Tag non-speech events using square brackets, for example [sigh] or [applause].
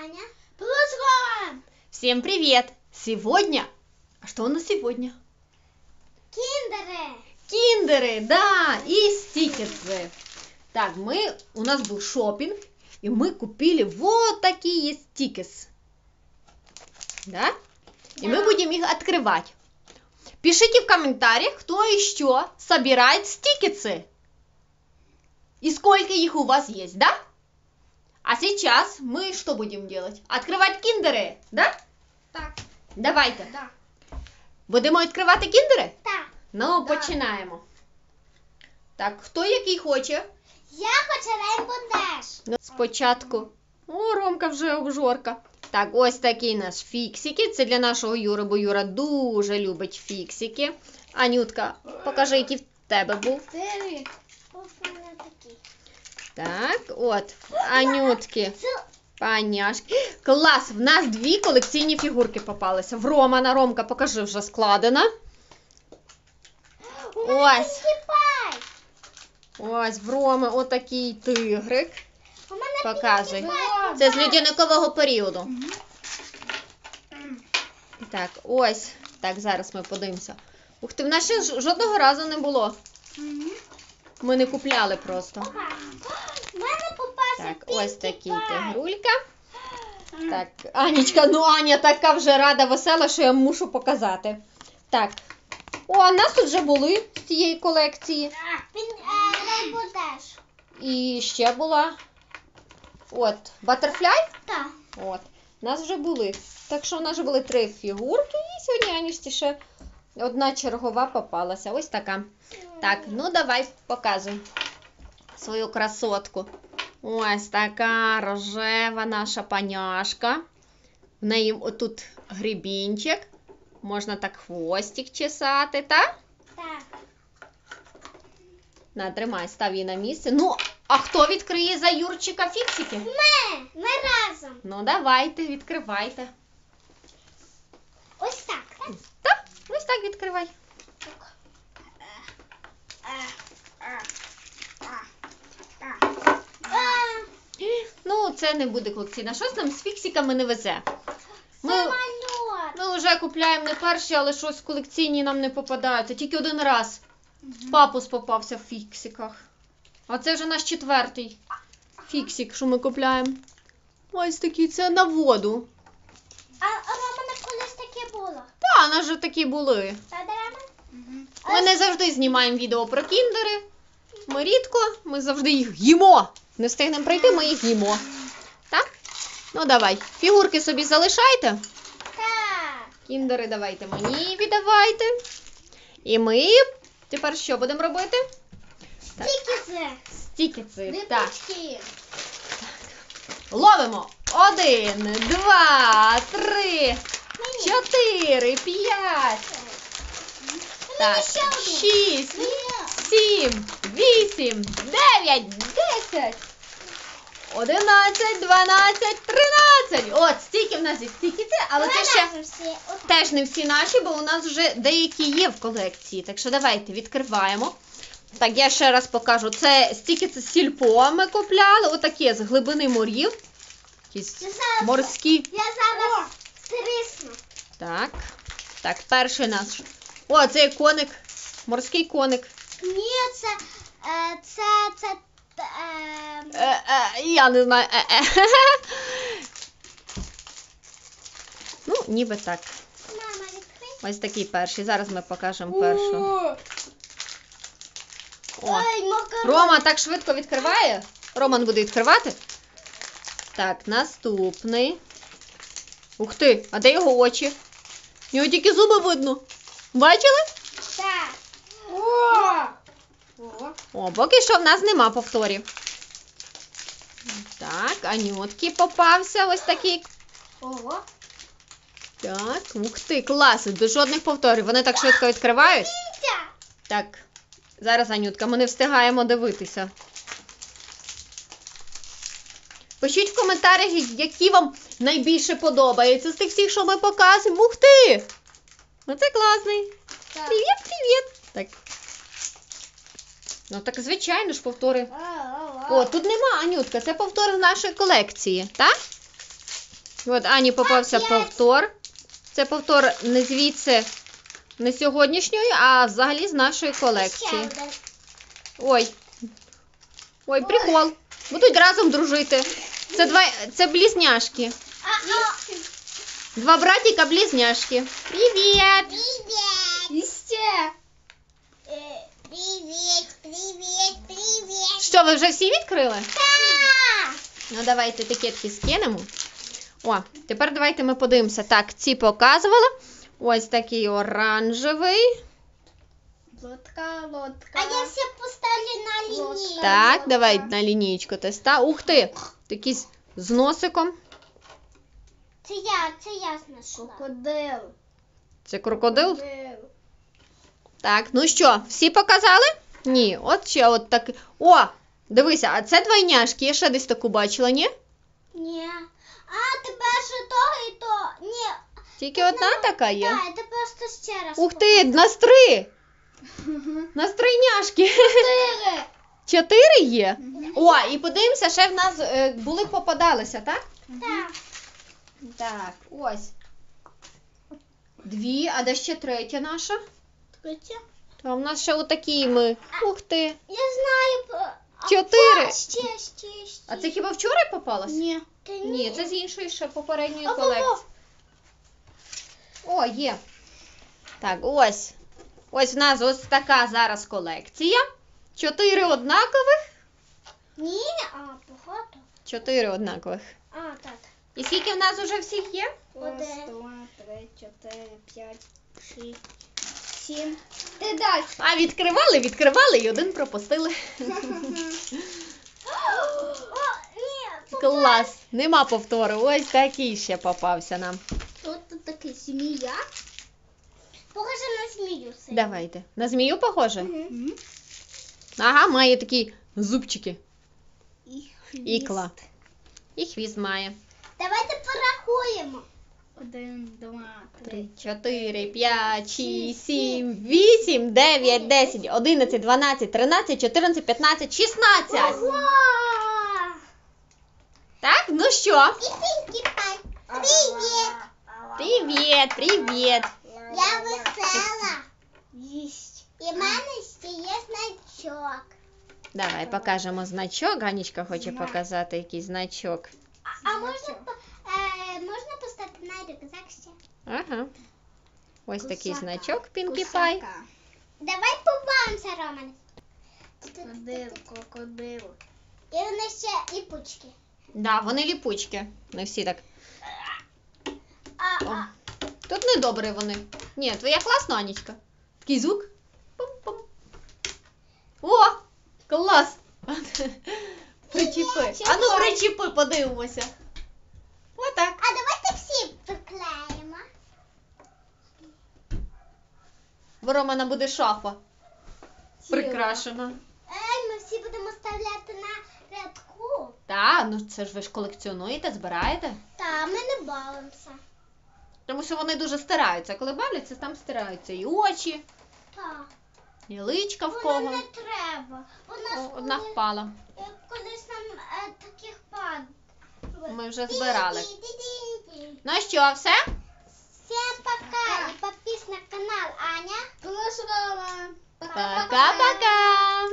Аня. Плюс Роман. Всем привет! Сегодня... А что у нас сегодня? Киндеры. Киндеры, да, и стикерсы. Так, мы... У нас был шопинг, и мы купили вот такие стикерсы. Да? И мы Да. будем их открывать. Пишите в комментариях, кто еще собирает стикерсы. И сколько их у вас есть, да? А сейчас мы что будем делать? Открывать киндери, да? Так. Давайте. Да. Будемо відкривати кіндери? Так. Ну, Да. починаємо. Так, хто який хоче? Я хочу Rainbow Dash. Ну, Спочатку. О, Ромка вже обжорка. Так, ось такий наш фіксики. Це для нашого Юри, бо Юра дуже любить фіксики. Анютка, покажи, який в тебе був. Диви. Ось у мене такі. Так, от. Анютки, паняшки. Клас! В нас дві колекційні фігурки попалися. В Романа. Ромка, покажи, вже складена. Ось. Ось в Роми отакий тигрик. Показуй. Це з людяникового періоду. Так, ось. Так, зараз ми подивимося. Ух ти, в нас ще жодного разу не було. Ми не купляли просто. Опа. У мене попався Так, ось такий тигрулька. Так, Анічка, ну Аня така вже рада, весела, що я мушу показати. Так. О, а в нас тут вже були з цієї колекції. Він е, Dash. І ще була. От, Butterfly. Так. От. У нас вже були. Так що у нас вже були три фігурки, і сьогодні Анюшці ще одна чергова попалася. Ось така. Так, ну давай показуй свою красотку. Ось така рожева наша паняшка. В неї отут грибінчик. Можна так хвостик чесати, так? Так. На, тримай, став її на місце. Ну, а хто відкриє за Юрчика фіксики? Ми. Ми разом. Ну, давайте, відкривайте. Ось так. так? Так, ось так відкривай. А, Ну, це не буде колекційна. Щось нам з фіксиками не везе. Ми, Самоліт. ми вже купляємо не перші, але щось колекційні нам не попадаються. Тільки один раз папус попався в фіксиках. А це вже наш четвертий фіксик, що ми купляємо. Ось такий, це на воду. А, а у мене колись таке було. Та, у нас вже такі були. Рома? Ми не завжди знімаємо відео про кіндери. Ми рідко, ми завжди їх їмо. Не встигнемо пройти, ми їх їмо. Так? Ну давай. Фігурки собі залишайте. Так. Кіндери давайте мені віддавайте. І ми тепер що будемо робити? Так. Тільки Стікіци. Так. Ловимо. Один, два, три, чотири, п'ять. Так, шість, сім, вісім, дев'ять, десять. Одинадцять, дванадцять, тринадцять. От, стільки в нас є стікіці, але це ще теж не всі наші, бо у нас вже деякі є в колекції. Так що давайте відкриваємо. Так, я ще раз покажу. Це стікіці з сільпо ми купляли. Отакі з глибини морів. Якісь морські. Я зараз стрісну. Так. Так, перший наш. О, це є коник. Морський коник. Ні, це, е, це, це, е, Е, е, я не знаю. Е, е. [laughs] Ну, ніби так. мама, відкрий. Ось такий перший. Зараз ми покажемо першого. О. Ой, макарон. Рома так швидко відкриває. Роман буде відкривати. Так, наступний. Ух ти, а де його очі? В нього тільки зуби видно. Бачили? О! Поки що в нас нема повторів. Так, Анютки попався ось такий. Ого. Так, ух ти, клас, без жодних повторів. Вони так швидко відкривають. Так, зараз, Анютка, ми не встигаємо дивитися. Пишіть в коментарях, які вам найбільше подобається з тих всіх, що ми показуємо. Ух ти! Оце класний. Так. Привіт, привіт. Так. Ну так звичайно ж повтори. О, тут нема, Анютка, це повтори з нашої колекції, так? От Ані попався повтор. Це повтор не звідси, не сьогоднішньої, а взагалі з нашої колекції. Ой. Ой, прикол. Будуть разом дружити. Це два це близняшки. Два братіка близняшки. Привіт! Привіт. Іще. Е, Привіт, привіт, привіт. Що, ви вже всі відкрили? Та. Ну, давайте етикетки скинемо. О, тепер давайте ми подивимося. Так, ці показувала. Ось такий оранжевий. Лодка, лодка. А я все поставлю на лінію. Так, давай на лінійку теста. Ух ти! Такий з- з носиком. Це я, це я знайшла. Крокодил. Це крокодил. Крокодил. Так, ну що, всі показали? Ні, от ще от так. О! Дивися, а це двойняшки. Я ще десь таку бачила, ні? Ні. А, тепер ще того і то. Ні. Тільки одна така є. Так, це просто ще раз. Ух ти, нас три! Нас тройняшки. Чотири. Чотири є. О, і подивимося, ще в нас е, були попадалися, так? Так. Так, ось. Дві, а де ще третя наша? Третя. Та в нас ще отакі ми. Ух ти. Я знаю. Чотири. Ще, ще, ще. А це хіба вчора попалось? Ні. Та Ні, це з іншої ще попередньої А, колекції. О, є. Так, ось. Ось в нас ось така зараз колекція. Чотири однакових. Ні, а, походу. Чотири однакових. А, так. І скільки в нас уже всіх є? Раз, два, три, чотири, п'ять, шість, Ти далі. А відкривали, відкривали і один пропустили. О, ні. Клас. Нема повтору. Ось такий ще попався нам. Тут тут такий сім'я. Похоже на змію. синю. Давайте. На змію похоже? Мгм. Ага, має такі зубчики. І Ікла. І хвіст має. Давайте порахуємо. Один, два, три. Чотири, п'ять, шість, сім, вісім, дев'ять, десять, одинадцять, дванадцять, тринадцять, чотирнадцять, п'ятнадцять, шістнадцять. Ого! Так, ну що? Привіт. Привіт, привіт. Я весела. Їсть. І в мене ще є значок. Давай покажемо значок. Ганічка хоче показати якийсь значок. А, а можна, Ага. Ось такий Кусака. значок Пінкі Пай. Кусака. Давай побавимося, Роман. Крокодил, крокодил. І вони ще ліпучки. Да, вони ліпучки. Не всі так. А, О. а, Тут не добре вони. Ні, твоя класна, Анічка. Такий звук. Пум-пум. О! Клас! [laughs] Причіпи. А ну причіпи, подивимося. Отак. В Романа буде шафа. Прикрашена. Ей, ми всі будемо ставляти на рядку. Так, ну це ж ви ж колекціонуєте, збираєте. Та ми не бавимося. Тому що вони дуже стираються. Коли бавляться, там стираються і очі, Так. і личка в Воно кого. не треба. Нас О, Одна коли- впала. е, колись нам е, таких пад. Ми вже збирали. Ді-ді-ді-ді. Ну що, все? Всем пока и подписывайтесь на канал Аня. Плюс Рома. Пока-пока!